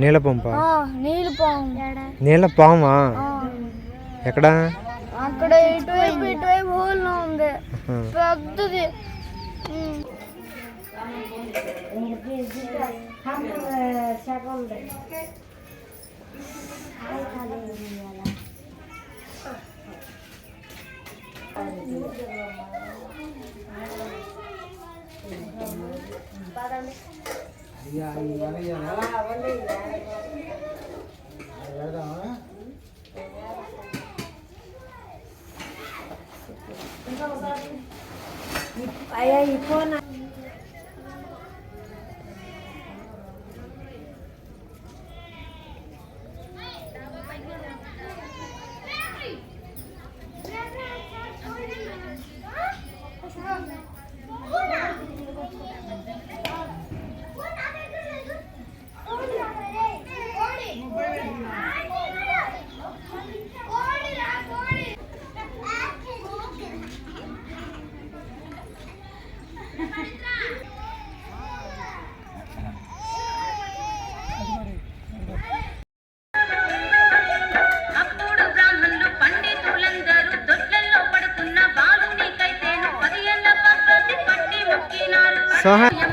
నీళ్ళ పంప నీళ్ళు పోండి నీళ్ళ పామా ఎక్కడా? అక్కడ ఇటువైపు ఇటువైపు ఉంది. పెద్దది. అయ్యా ఈ ఫోన్ 伤害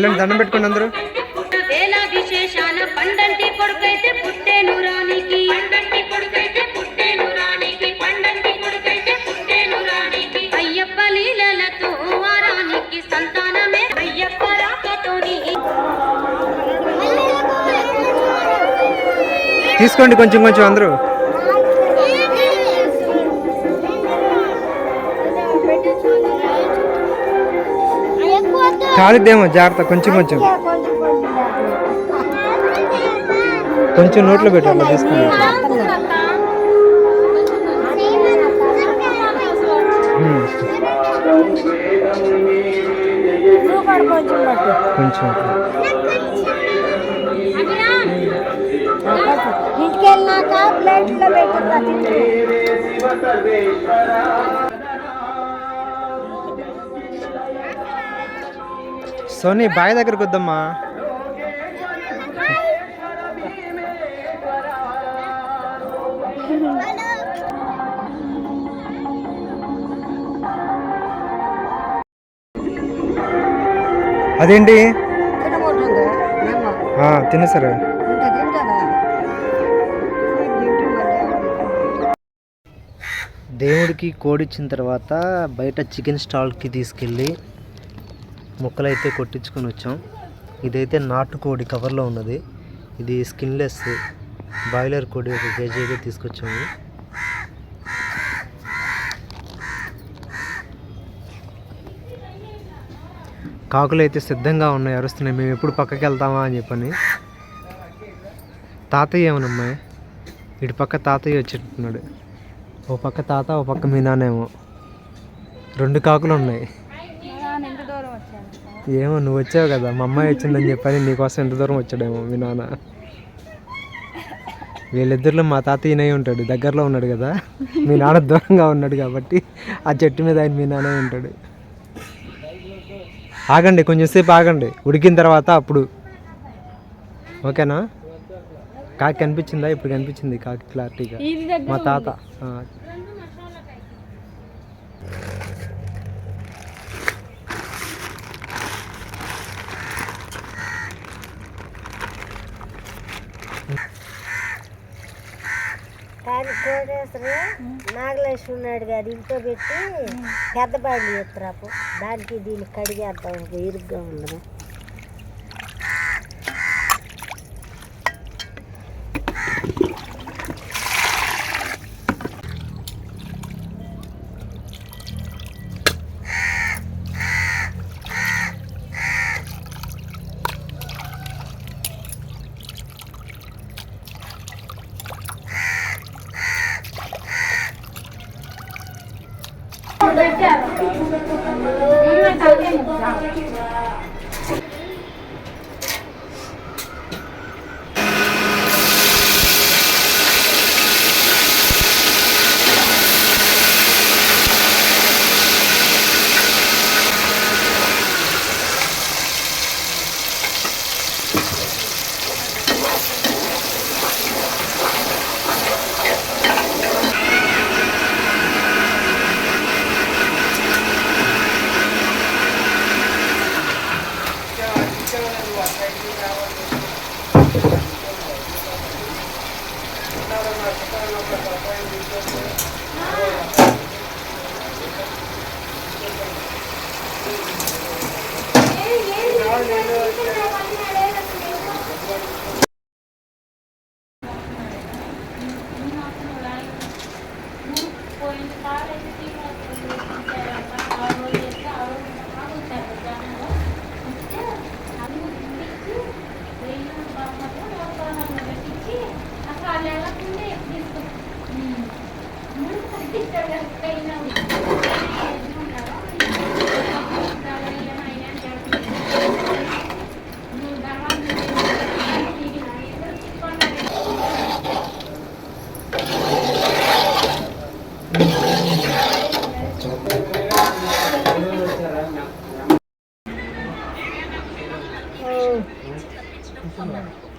వెళ్ళండి దండం పెట్టుకోండి అందరూ. పండంటి కొడుకైతే పుట్టేను రానికి పండంటి కొడుకైతే పుట్టేను రానికి పండంటి కొడుకైతే పుట్టేను రానికి అయ్యప్ప లీలలతో వారానికి సంతానమే. అయ్యప్ప రాకతోని తీసుకోండి కొంచెం కొంచెం అందరూ. కాలిద్దేమో జాగ్రత్త కొంచెం కొంచెం. కొంచెం నోట్లో పెట్టు అట్లా తీసుకుని కొంచెం. ఇంటికి వెళ్ళినాక ప్లేట్లో పెట్టుకుంటా సోనీ బాయ్ దగ్గరకు వద్దమ్మా. అదేంటి? తిన్న సరే. దేవుడికి కోడిచ్చిన తర్వాత బయట చికెన్ స్టాల్కి తీసుకెళ్ళి ముక్కలైతే కొట్టించుకొని వచ్చాం. ఇదైతే నాటు కోడి కవర్లో ఉన్నది. ఇది స్కిన్లెస్ బాయిలర్ కోడి ఒక కేజీ అయితే తీసుకొచ్చాము. కాకులు అయితే సిద్ధంగా ఉన్నాయి అరుస్తున్నాయి. మేము ఎప్పుడు పక్కకి వెళ్తామా అని చెప్పని. తాతయ్య ఏమనమ్మాయి ఇటు పక్క తాతయ్య వచ్చేట్టున్నాడు ఓ పక్క తాత ఓ పక్క మీ నానేమో రెండు కాకులు ఉన్నాయి. ఏమో నువ్వు వచ్చావు కదా. మా అమ్మాయి వచ్చిందని చెప్పని నీకోసం ఎంత దూరం వచ్చాడేమో మీ నాన్న. వీళ్ళిద్దరిలో మా తాత ఈయనై ఉంటాడు. దగ్గరలో ఉన్నాడు కదా. మీ నాన్న దూరంగా ఉన్నాడు కాబట్టి ఆ చెట్టు మీద ఆయన మీ నాన్న ఉంటాడు. ఆగండి కొంచెం సేపు ఆగండి. ఉడికిన తర్వాత అప్పుడు. ఓకేనా? కాకి కనిపించిందా? ఇప్పుడు కనిపించింది కాకి క్లారిటీగా మా తాత. కానీ కోటేశ్వరు ఉన్నాడు గారు ఇంట్లో పెట్టి పెద్ద బాండి ఎత్తురాపు దానికి దీనికి కడిగేద్దాం ఇరుగ్గా ఉండదు. 再见了，因为再见你了。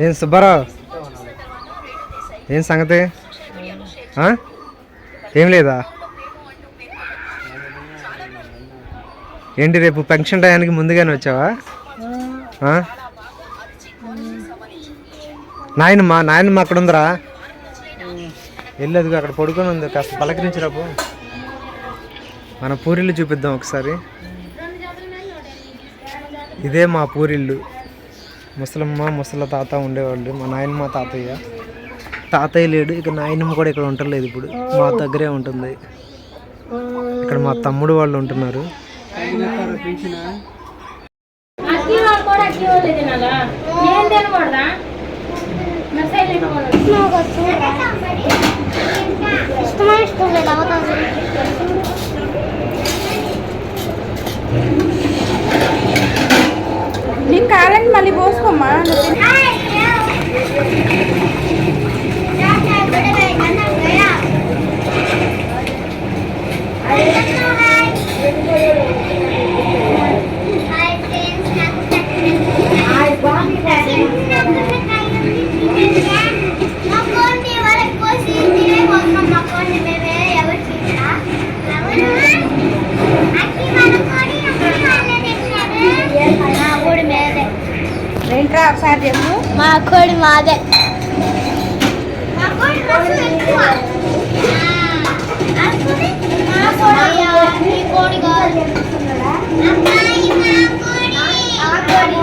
ఏం సుబ్బారావు? ఏం సంగతి? ఏం లేదా? ఏంటి రేపు పెన్షన్ టయానికి ముందుగానే వచ్చావా? ఆ? నాయనమ్మ నాయనమ్మ అక్కడ ఉందిరా. వెళ్ళదు అక్కడ పడుకొని ఉంది. కాస్త పలకరించరాపు మన పూరిళ్ళు చూపిద్దాం ఒకసారి. ఇదే మా పూరిళ్ళు ముసలమ్మ ముసల తాత ఉండేవాళ్ళు. మా నాయనమ్మ తాతయ్య. తాతయ్య లేడు. ఇక నాయనమ్మ కూడా ఇక్కడ ఉండలేదు ఇప్పుడు. మా దగ్గరే ఉంటుంది. ఇక్కడ మా తమ్ముడు వాళ్ళు ఉంటున్నారు. అక్కి Nó chính. ఏంట్రా ఒకసారి చెప్పు. మా కోడి మాదే. మా కోడి మస్తు ఎక్కువ మా కోడి మీ కోడి కాదు అమ్మాయి మా కోడి. ఆ కోడి